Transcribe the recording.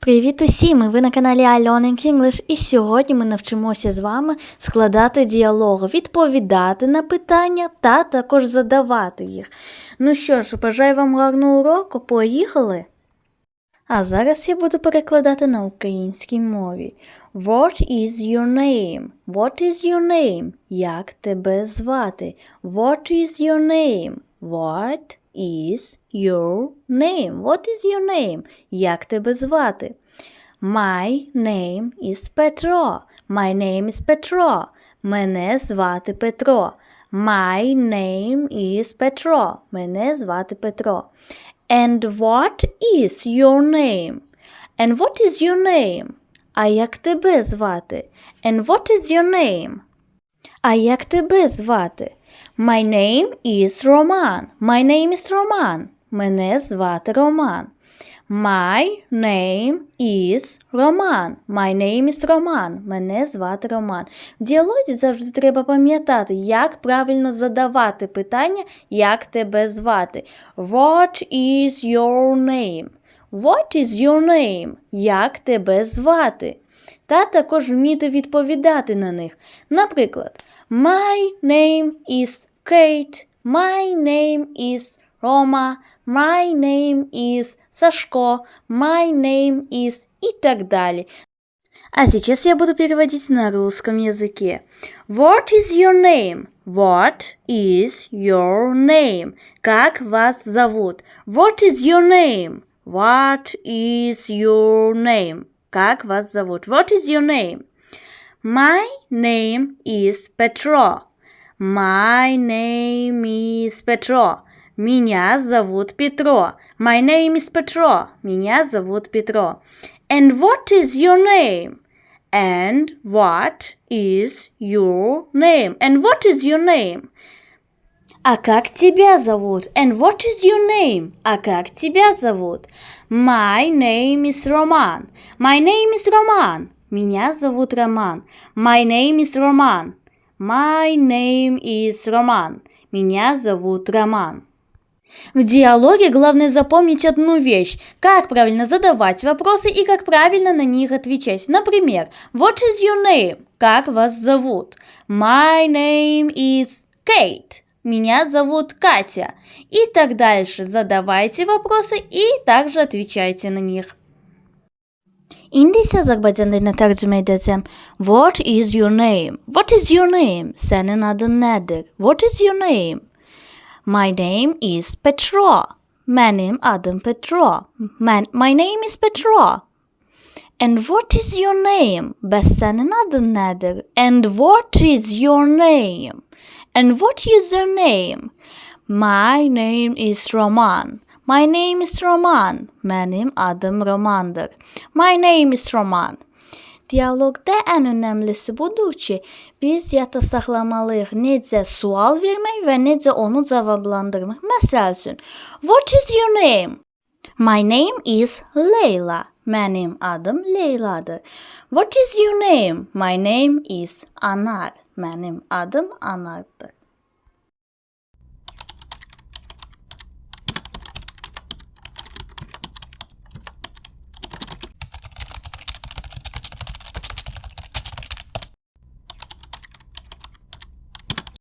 Привіт усім! Ви на каналі I English і сьогодні ми навчимося з вами складати діалоги, відповідати на питання та також задавати їх. Ну що ж, бажаю вам гарного уроку, поїхали! А зараз я буду перекладати на українській мові. What is your name? What is your name? Як тебе звати? What is your name? What is your name? What is your name? Як тебе звати? My name is Petro. My name is Petro. Мене звати Петро. My name is Petro. Мене звати Петро. And what is your name? And what is your name? А як тебе звати? And what is your name? А як тебе звати? My name is Roman. My name is Roman. Мене звати Роман. My name is Roman. My name is Roman. Мене звати Роман. В діалозі завжди треба пам'ятати, як правильно задавати питання, як тебе звати. What is your name? What is your name? Як тебе звати? Та також вміти відповідати на них. Наприклад, My name is Kate. My name is Roma. My name is Сашко. My name is и так далее. А сейчас я буду переводить на русском языке. What is your name? What is your name? Как вас зовут? What is your name? What is your name? Как вас зовут? What is your name? My name is Petro. My name is Petro. Меня зовут Петро. My name is Petro. Меня зовут Петро. And what is your name? And what is your name? And what is your name? А как тебя зовут? And what is your name? А как тебя зовут? My name is Roman. My name is Roman. Меня зовут Роман. My name is Roman. My name is Roman. Меня зовут Роман. В диалоге главное запомнить одну вещь. Как правильно задавать вопросы и как правильно на них отвечать. Например, What is your name? Как вас зовут? My name is Kate. Меня зовут Катя. И так дальше. Задавайте вопросы и также отвечайте на них. İndiyse Azerbaycan diline tercüme edeceğim. What is your name? What is your name? Senin adın nedir? What is your name? My name is Petro. Benim adım Petro. Man, my name is Petro. And what is your name? Bəs sənin adın nədir? And what is your name? And what is your name? My name is Roman. My name is Roman. Mənim adım Romandır. My name is Roman. Dialoqda ən önəmlisi budur ki, biz yadda saxlamalıyıq necə sual vermək və necə onu cavablandırmaq. Məsəl üçün, What is your name? My name is Leyla. Mənim adım Leyladır. What is your name? My name is Anar. Mənim adım Anardır.